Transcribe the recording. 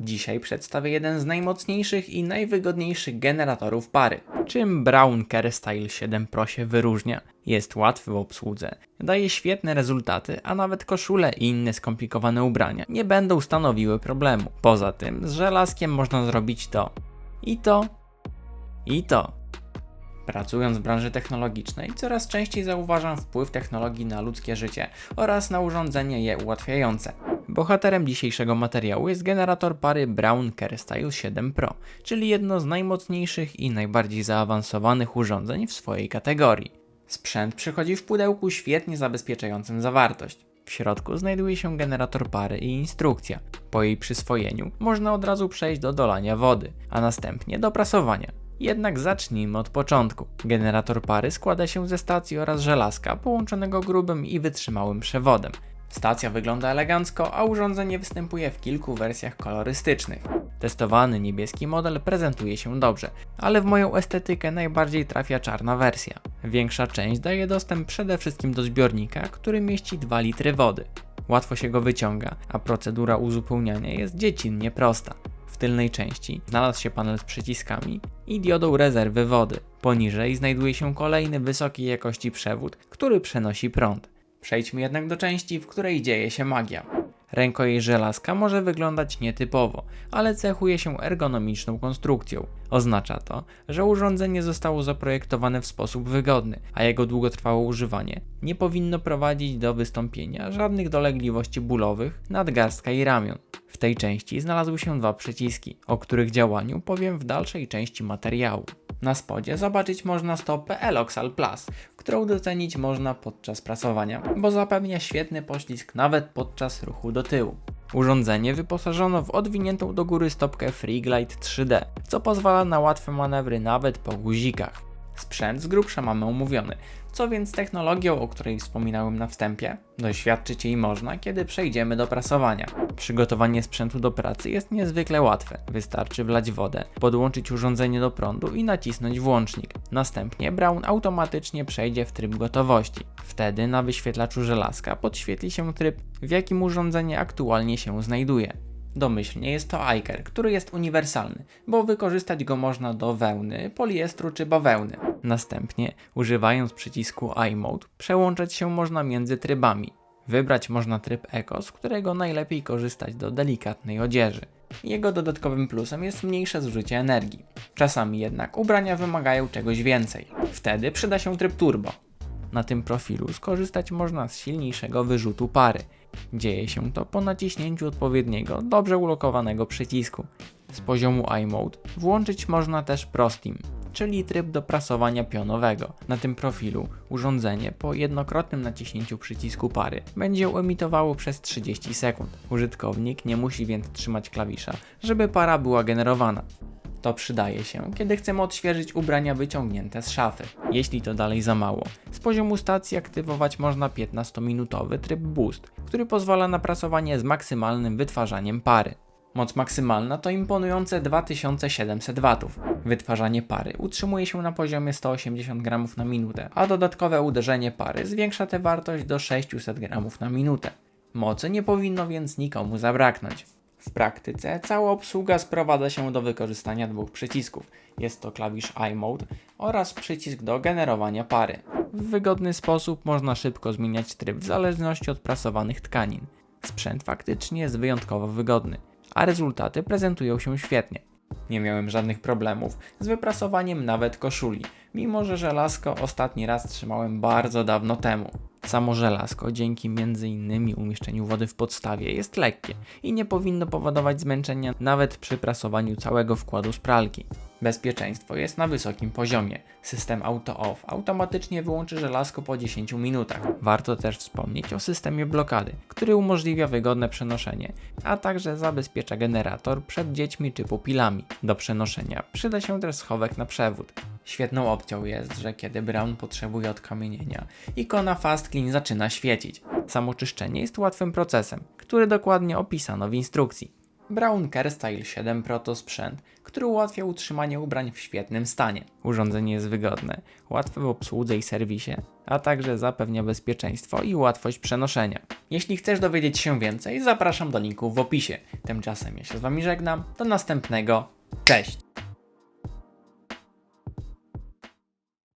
Dzisiaj przedstawię jeden z najmocniejszych i najwygodniejszych generatorów pary. Czym Brown Care Style 7 Pro się wyróżnia? Jest łatwy w obsłudze, daje świetne rezultaty, a nawet koszule i inne skomplikowane ubrania nie będą stanowiły problemu. Poza tym z żelazkiem można zrobić to i to i to. Pracując w branży technologicznej, coraz częściej zauważam wpływ technologii na ludzkie życie oraz na urządzenia je ułatwiające. Bohaterem dzisiejszego materiału jest generator pary Brown CareStyle 7 Pro, czyli jedno z najmocniejszych i najbardziej zaawansowanych urządzeń w swojej kategorii. Sprzęt przychodzi w pudełku świetnie zabezpieczającym zawartość. W środku znajduje się generator pary i instrukcja. Po jej przyswojeniu można od razu przejść do dolania wody, a następnie do prasowania. Jednak zacznijmy od początku. Generator pary składa się ze stacji oraz żelazka połączonego grubym i wytrzymałym przewodem. Stacja wygląda elegancko, a urządzenie występuje w kilku wersjach kolorystycznych. Testowany niebieski model prezentuje się dobrze, ale w moją estetykę najbardziej trafia czarna wersja. Większa część daje dostęp przede wszystkim do zbiornika, który mieści 2 litry wody. Łatwo się go wyciąga, a procedura uzupełniania jest dziecinnie prosta. W tylnej części znalazł się panel z przyciskami i diodą rezerwy wody. Poniżej znajduje się kolejny wysokiej jakości przewód, który przenosi prąd. Przejdźmy jednak do części, w której dzieje się magia. Rękojeść żelazka może wyglądać nietypowo, ale cechuje się ergonomiczną konstrukcją. Oznacza to, że urządzenie zostało zaprojektowane w sposób wygodny, a jego długotrwałe używanie nie powinno prowadzić do wystąpienia żadnych dolegliwości bólowych, nadgarstka i ramion. W tej części znalazły się dwa przyciski, o których działaniu powiem w dalszej części materiału. Na spodzie zobaczyć można stopę Eloxal Plus, którą docenić można podczas prasowania, bo zapewnia świetny poślizg nawet podczas ruchu do tyłu. Urządzenie wyposażono w odwiniętą do góry stopkę Freeglide 3D, co pozwala na łatwe manewry nawet po guzikach. Sprzęt z grubsza mamy omówiony, co więc technologią, o której wspominałem na wstępie? Doświadczyć jej można, kiedy przejdziemy do prasowania. Przygotowanie sprzętu do pracy jest niezwykle łatwe. Wystarczy wlać wodę, podłączyć urządzenie do prądu i nacisnąć włącznik. Następnie Brown automatycznie przejdzie w tryb gotowości. Wtedy na wyświetlaczu żelazka podświetli się tryb, w jakim urządzenie aktualnie się znajduje. Domyślnie jest to iCare, który jest uniwersalny, bo wykorzystać go można do wełny, poliestru czy bawełny. Następnie, używając przycisku iMode, przełączać się można między trybami. Wybrać można tryb Eco, z którego najlepiej korzystać do delikatnej odzieży. Jego dodatkowym plusem jest mniejsze zużycie energii. Czasami jednak ubrania wymagają czegoś więcej. Wtedy przyda się tryb Turbo. Na tym profilu skorzystać można z silniejszego wyrzutu pary. Dzieje się to po naciśnięciu odpowiedniego, dobrze ulokowanego przycisku. Z poziomu iMode włączyć można też ProSteam, czyli tryb do prasowania pionowego. Na tym profilu urządzenie po jednokrotnym naciśnięciu przycisku pary będzie emitowało przez 30 sekund. Użytkownik nie musi więc trzymać klawisza, żeby para była generowana. To przydaje się, kiedy chcemy odświeżyć ubrania wyciągnięte z szafy. Jeśli to dalej za mało, z poziomu stacji aktywować można 15-minutowy tryb Boost, który pozwala na prasowanie z maksymalnym wytwarzaniem pary. Moc maksymalna to imponujące 2700 W. Wytwarzanie pary utrzymuje się na poziomie 180 g na minutę, a dodatkowe uderzenie pary zwiększa tę wartość do 600 g na minutę. Mocy nie powinno więc nikomu zabraknąć. W praktyce cała obsługa sprowadza się do wykorzystania dwóch przycisków. Jest to klawisz iMode oraz przycisk do generowania pary. W wygodny sposób można szybko zmieniać tryb w zależności od prasowanych tkanin. Sprzęt faktycznie jest wyjątkowo wygodny, a rezultaty prezentują się świetnie. Nie miałem żadnych problemów z wyprasowaniem nawet koszuli, mimo że żelazko ostatni raz trzymałem bardzo dawno temu. Samo żelazko, dzięki m.in. umieszczeniu wody w podstawie, jest lekkie i nie powinno powodować zmęczenia nawet przy prasowaniu całego wkładu z pralki. Bezpieczeństwo jest na wysokim poziomie. System auto-off automatycznie wyłączy żelazko po 10 minutach. Warto też wspomnieć o systemie blokady, który umożliwia wygodne przenoszenie, a także zabezpiecza generator przed dziećmi czy pupilami. Do przenoszenia przyda się też schowek na przewód. Świetną opcją jest, że kiedy Brown potrzebuje odkamienienia, ikona Fast Clean zaczyna świecić. Samo czyszczenie jest łatwym procesem, który dokładnie opisano w instrukcji. Brown Care Style 7 Pro to sprzęt, który ułatwia utrzymanie ubrań w świetnym stanie. Urządzenie jest wygodne, łatwe w obsłudze i serwisie, a także zapewnia bezpieczeństwo i łatwość przenoszenia. Jeśli chcesz dowiedzieć się więcej, zapraszam do linku w opisie. Tymczasem ja się z Wami żegnam. Do następnego. Cześć!